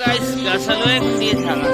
Guys গাছালো দিয়ে থাকা।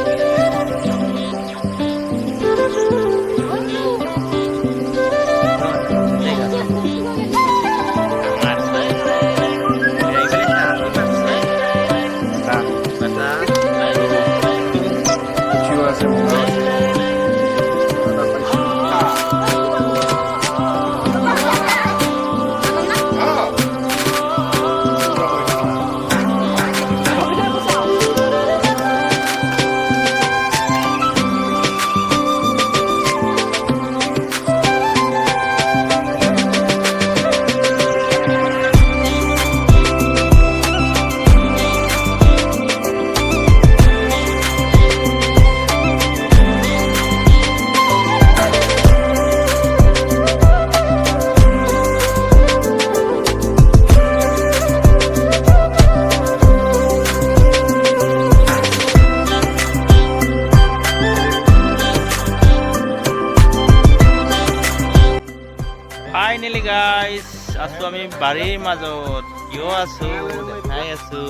আমি বাৰীৰ মাজত কিয় আছো দেখাই আছো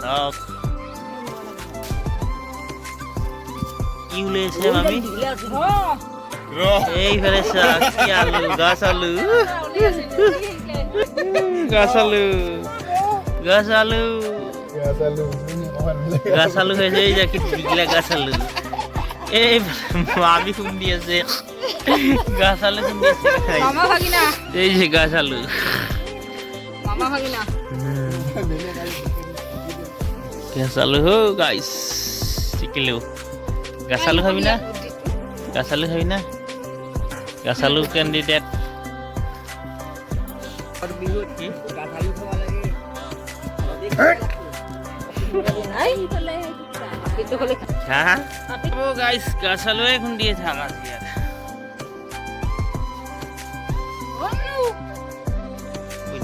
চাওক কি ওলাইছে মামি? এইফালে চাওক কি আলু গাছ আলু। গাছ আলু। গাছ আলু। গাছ আলু হৈছে এই যে কি ধুনীয়া গাছ আলু। এই মামি খুন্দি আছে। গাছ আলু আছে। মামা এই যে গাছ আলু। মামা ভাগিনা গাছ আলু হো গাইস শিকিলো গাছ আলু খাবি না গাছ আলু খাবি না গাছ আলু কেণ্ডিডেট কিন্তু হলে হ্যাঁ ও গাইস গাছ আলু এখন দিয়ে থাকা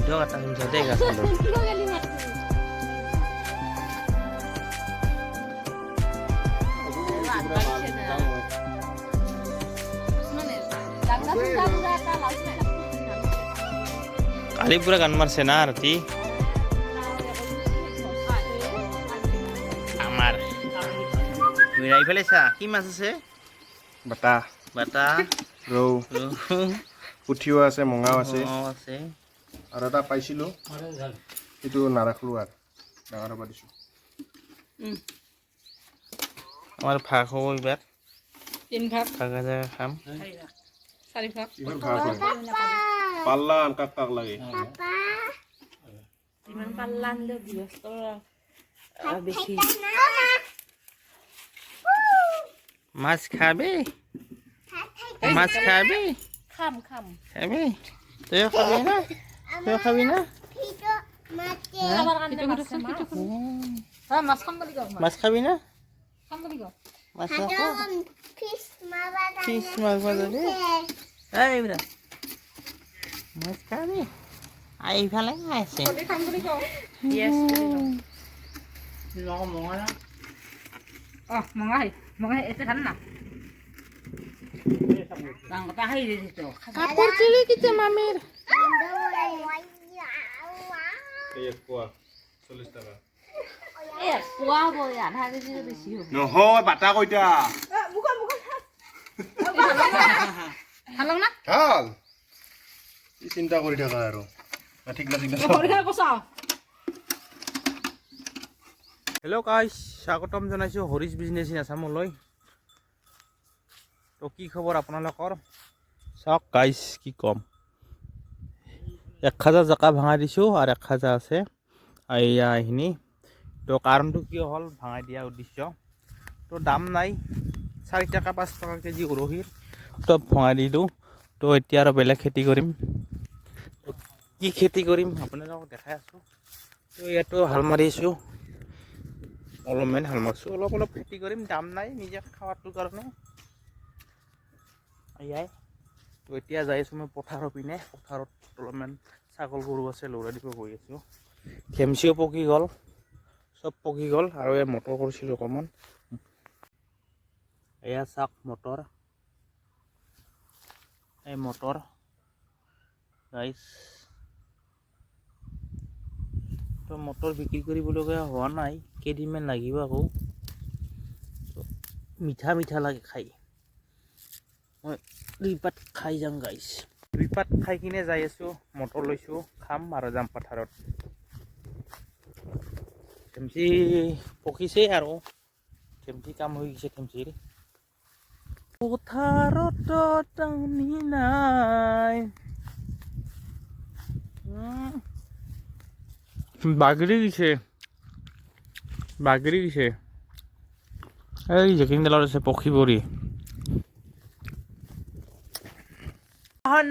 আছে আর বুদ্ধ কথা শুনছ দেই গাছ আলু কালি পুৰা গান মাৰছে না ৰাতি আমাৰ মিৰাই পেলাইছা কি মাছ আছে বাটা বাটা ৰৌ ৰৌ, পুঠিও আছে মঙাও আছে অ, আছে আৰু এটা পাইছিলো সেইটো নাৰাখলো আৰু ডাঙৰ হ'ব দিছো। আমাৰ ভাগ হ'ব এইবাৰ। তিন ভাগ। ভাগা জাগা খাম। চাৰি ভাগ। পাল্লা কাক কাক লাগে? ইমান পাল্লা আনিলেও গৃহস্থ বেছি। মাছ খাবি? মাছ খাবি? খাম খাম। খাবি? তইও খাবি না? তইও খাবি না মাছ খাবি না মাছ নাখাৱ ফিছ যাবি এই মাছ খাবি আছে অহ মঙাই মঙাই এতে খান না কাপোৰ চিলি কিছে মামীৰ এই এক চল্লিছ টকা। নহয় বাটা কৈতা ভালো কি চিন্তা কৰি থাকা আৰু? ঠিক না ঠিক না। হেল্ল' গাইছ স্বাগতম জনাইছোঁ হৰিছ বিজনেছ ইন আছামলৈ তো কি খবৰ আপোনালোকৰ? চাওক গাইছ কি ক'ম। এক হাজাৰ জেকা ভাঙাই দিছোঁ আৰু এক হাজাৰ আছে। এয়া এইখিনি। তো কাৰণটো কিয় হ'ল? ভাঙাই দিয়া উদ্দেশ্য। তো দাম নাই। চাৰি টকা, পাঁচ টকা কেজি উৰহীৰ। তো ভঙাই দিলোঁ তো এতিয়া আৰু বেলেগ খেতি কৰিম। কি খেতি কৰিম? আপোনালোকক দেখাই আছোঁ। তো ইয়াতো হাল মাৰিছোঁ। অলপমান হাল মাৰিছোঁ। অলপ অলপ খেতি কৰিম। দাম নাই। নিজে খাৱাটোৰ কাৰণে। এয়াই তো এতিয়া যাই আছোঁ মই পথাৰৰ পিনে। পথাৰত অলপমান ছাগল গৰু আছে লৰা দিব গৈ আছোঁ খেমচিও পকি গ'ল চব পকি গ'ল আৰু এই মটৰ কৰিছিলোঁ অকণমান। এয়া চাওক মটৰ। এই মটৰ গাইছ তো মটৰ বিক্ৰী কৰিবলগীয়া হোৱা নাই কেইদিনমান লাগিব আকৌ। মিঠা মিঠা লাগে খাই। মই দুই পাত খাই যাম গাইছ দুই পাত খাই কিনে যাই আছোঁ, মটৰ লৈছোঁ, খাম আৰু যাম পথাৰত। থেমচি পকিছেই আৰু। থেমচি কাম হৈ গৈছে থেমচিৰ পথাৰত টানি নাই। বাগৰি গৈছে। বাগৰি গৈছে। এই জেকিংডালত আছে পক্ষী পৰি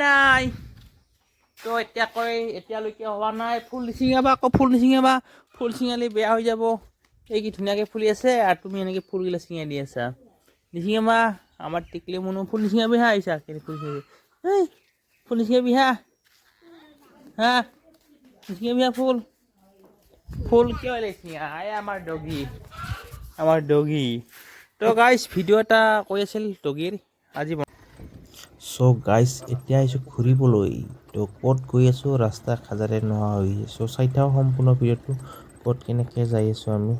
নাই। তো এতিয়াকৈ এতিয়ালৈকে হোৱা নাই। ফুল নিচিঙাবা আকৌ ফুল নিচিঙাবা ফুল চিঙালি বেয়া হৈ যাব। এই কি ধুনীয়াকৈ ফুলি আছে আৰু তুমি এনেকৈ ফুলগিলা চিঙাই দি আছা। নিচিঙাবা আমাৰ টিকলি মনো ফুল নিচিঙাবি হা আহিছা। ফুল চিঙাবি এই ফুল নিচিঙাবি হা হা? নিচিঙাবি হা ফুল? ফুল কিয় লেচিঙা এই আমাৰ ডগি। আমাৰ ডগি। তো গাইছ ভিডিঅ' এটা কৈ আছিল ডগিৰ। আজি চ' গাইছ এতিয়া আহিছোঁ ঘূৰিবলৈ। তো ক'ত গৈ আছোঁ ৰাস্তা খাজাৰে নোহোৱা হৈ চ' চাই থাওঁ সম্পূৰ্ণ ভিডিঅ'টো ক'ত কেনেকৈ যাই আছোঁ আমি।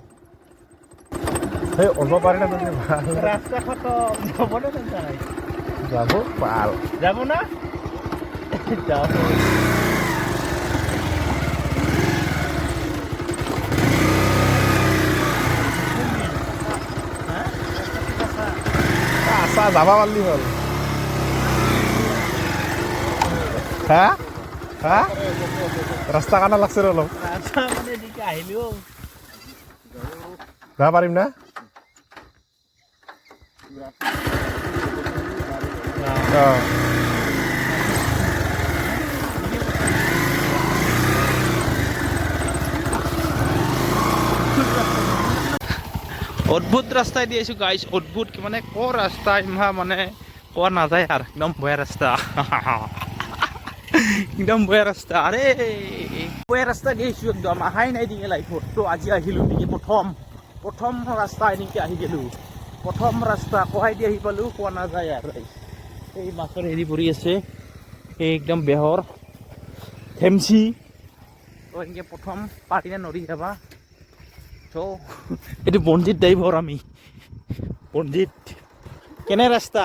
যাব ভালো। যাব না? যাব। আছা যাবা পাৰলি হ'ল। হা হা ৰাস্তা কাণা লাগছে ৰে অলপ ৰাস্তা মানে এদিকে আহিলেও যাব পাৰিম না অঁ অদ্ভুত ৰাস্তাই দি আছোঁ গাইছ অদ্ভুত কি মানে ক ৰাস্তা ইমান মানে কোৱা নাযায় আৰু, একদম বেয়া ৰাস্তা। একদম বেয়া ৰাস্তা, আৰে। বেয়া দি আহিছোঁ একদম, আহাই নাই দিকে লাইফত তো। আজি আহিলোঁ নেকি? প্ৰথম প্ৰথম ৰাস্তা এনেকৈ আহি গ'লোঁ। প্ৰথম ৰাস্তা কহাই দি আহি পালোঁ কোৱা নাযায় আৰু। এই মাছৰ হেৰি পৰি আছে, এই একদম বেহৰ, থেমচি। তো এনেকৈ প্ৰথম পাৰিনে নৰি যাবা তো এইটো বনজিত ড্ৰাইভৰ আমি। বনজিত। কেনে ৰাস্তা?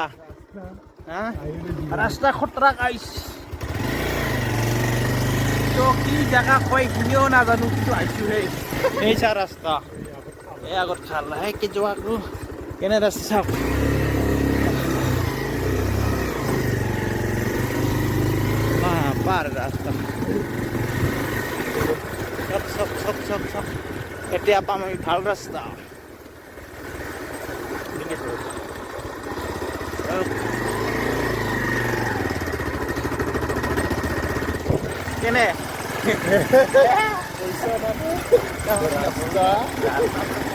ৰাস্তা খতৰা গাইছ তো কি জেগা কয় সেইখিনিও নাজানো, কিন্তু আহিছোঁহে এই চা ৰাস্তা। এই আগত খাল লাহেকৈ যোৱা আকৌ কেনে ৰাস্তা চাওক। পাৰ ৰাস্তা। চক চক চক চক চক। এতিয়া পাম আমি ভালো ৰাস্তা। কেনে? 있어, 나도. 야, 누가?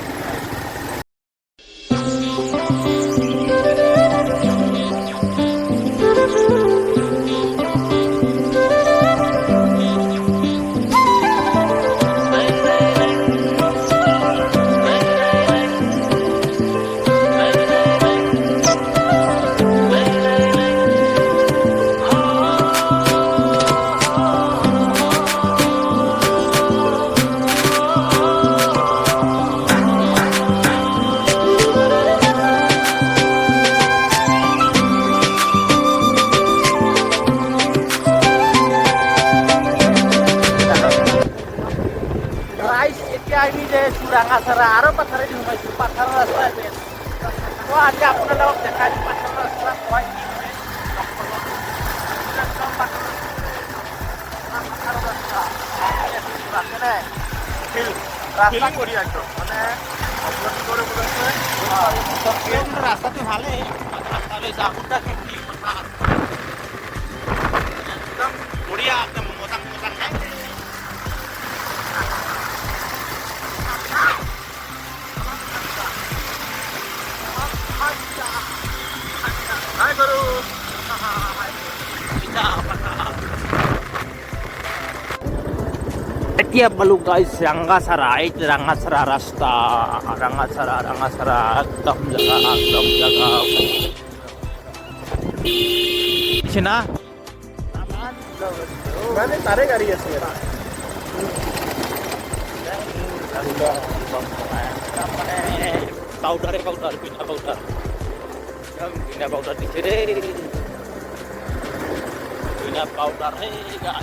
আমি যে চুৰাঙাচাৰা আৰু পাথাৰেদি সোমাইছোঁ পাথাৰৰ ৰাস্তাই বেষ্ট মই আজি আপোনালোকক দেখাই মই কি হয়। ৰাস্তানে? ৰাস্তা একদম মানে ৰাস্তাটো ভালেই ৰাস্তালৈ একদম বঢ়িয়া একদম Hai baru. এতিয়া পালো গাইছ ৰাংগাচাৰা এইটো ৰাংগাচাৰা ৰাস্তা ৰাংগাচাৰা ৰাংগাচাৰা একদম জাগা একদম জাগা না মানে তাৰে গাড়ী আছে মানে পাউডারে পাউডার বিনা পাউডার বিনা powder Doing up powder hey guys.